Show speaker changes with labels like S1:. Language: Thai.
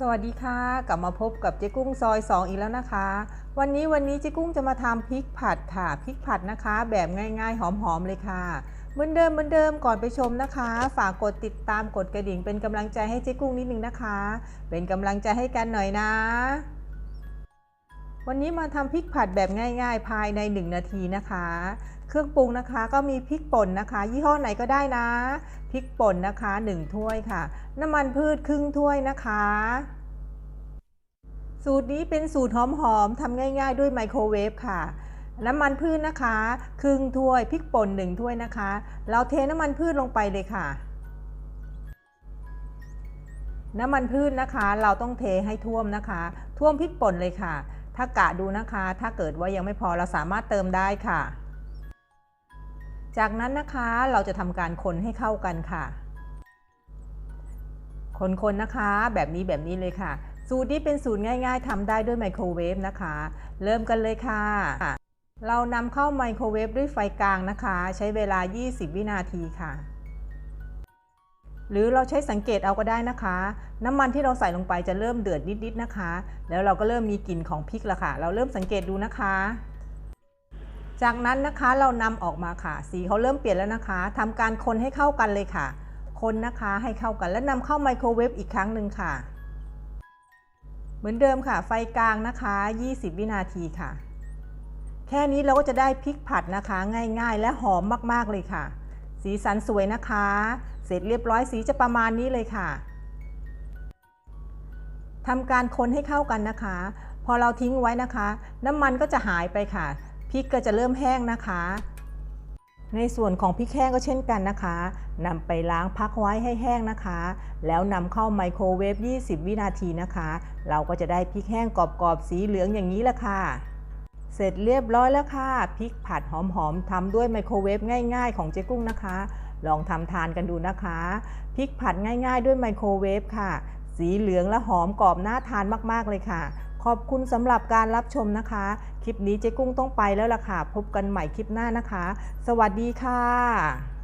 S1: สวัสดีค่ะ กลับมาพบกับเจ๊กุ้งซอย 2 อีกแล้วนะคะ วันนี้วันนี้เจ๊กุ้งจะมาทำพริกผัดค่ะพริกผัดนะคะ แบบง่ายๆ หอมๆเลยค่ะ เหมือนเดิมเหมือนเดิมก่อนไปชมนะคะ ฝากกดติดตามกดกระดิ่งเป็นกำลังใจให้เจ๊กุ้งนิดนึงนะคะ เป็นกำลังใจให้กันหน่อยนะ วันนี้มาทำพริกผัดแบบง่ายๆ ภายใน 1 นาทีนะคะ เครื่องปรุงนะคะก็มีพริกป่นนะคะ ยี่ห้อไหนก็ได้นะ พริกป่นนะคะ 1 ถ้วยค่ะ น้ำมันพืชครึ่งถ้วยนะคะ สูตรนี้เป็นสูตรหอมๆทำง่าย ๆ ด้วยไมโครเวฟค่ะ น้ำมันพืชนะคะ ครึ่งถ้วย พริกป่น1ถ้วยนะคะ เราเทน้ำมันพืชลงไปเลยค่ะน้ำมันพืชนะคะ เราต้องเทให้ท่วมนะคะ ท่วมพริกป่นเลยค่ะ ถ้ากะดูนะคะ ถ้าเกิดว่ายังไม่พอเราสามารถเติมได้ค่ะ จากนั้นนะคะเราจะทำการคนให้เข้ากันค่ะ คนๆนะคะ แบบนี้แบบนี้เลยค่ะ สูตรนี้เป็นสูตรง่ายๆทำได้ด้วยไมโครเวฟนะคะ เริ่มกันเลยค่ะ เรานำเข้าไมโครเวฟด้วยไฟกลางนะคะ ใช้เวลา 20 วินาทีค่ะ หรือเราใช้สังเกตเอาก็ได้นะคะ น้ำมันที่เราใส่ลงไปจะเริ่มเดือดนิดๆนะคะ แล้วเราก็เริ่มมีกลิ่นของพริกล้วค่ะ เราเริ่มสังเกตดูนะคะ จากนั้นนะคะเรานำออกมาค่ะ สีเขาเริ่มเปลี่ยนแล้วนะคะทำการคนให้เข้ากันเลยค่ะ คนนะคะให้เข้ากันแล้วนำเข้าไมโครเวฟอีกครั้งหนึ่งค่ะ เหมือนเดิมค่ะ ไฟกลางนะคะ 20 วินาทีค่ะ แค่นี้เราก็จะได้พริกผัดนะคะ ง่าย ๆ และหอมมากๆเลยค่ะ สีสันสวยนะคะ เสร็จเรียบร้อยสีจะประมาณนี้เลยค่ะทำการคนให้เข้ากันนะคะ พอเราทิ้งไว้นะคะ น้ำมันก็จะหายไปค่ะพริกก็จะเริ่มแห้งนะคะ ในส่วนของพริกแห้งก็เช่นกันนะคะนำไปล้างพักไว้ให้แห้งนะคะ แล้วนำเข้าไมโครเวฟ 20 วินาทีนะคะ เราก็จะได้พริกแห้งกรอบๆสีเหลืองอย่างนี้ละค่ะ เสร็จเรียบร้อยแล้วค่ะพริกผัดหอมๆทำด้วยไมโครเวฟง่าย ๆ ของเจ๊กุ้งนะคะ ลองทำทานกันดูนะคะพริกผัดง่าย ๆ ด้วยไมโครเวฟค่ะ สีเหลืองและหอมกรอบน่าทานมากๆเลยค่ะ ขอบคุณสำหรับการรับชมนะคะ คลิปนี้เจ๊กุ้งต้องไปแล้วล่ะค่ะ พบกันใหม่คลิปหน้านะคะ สวัสดีค่ะ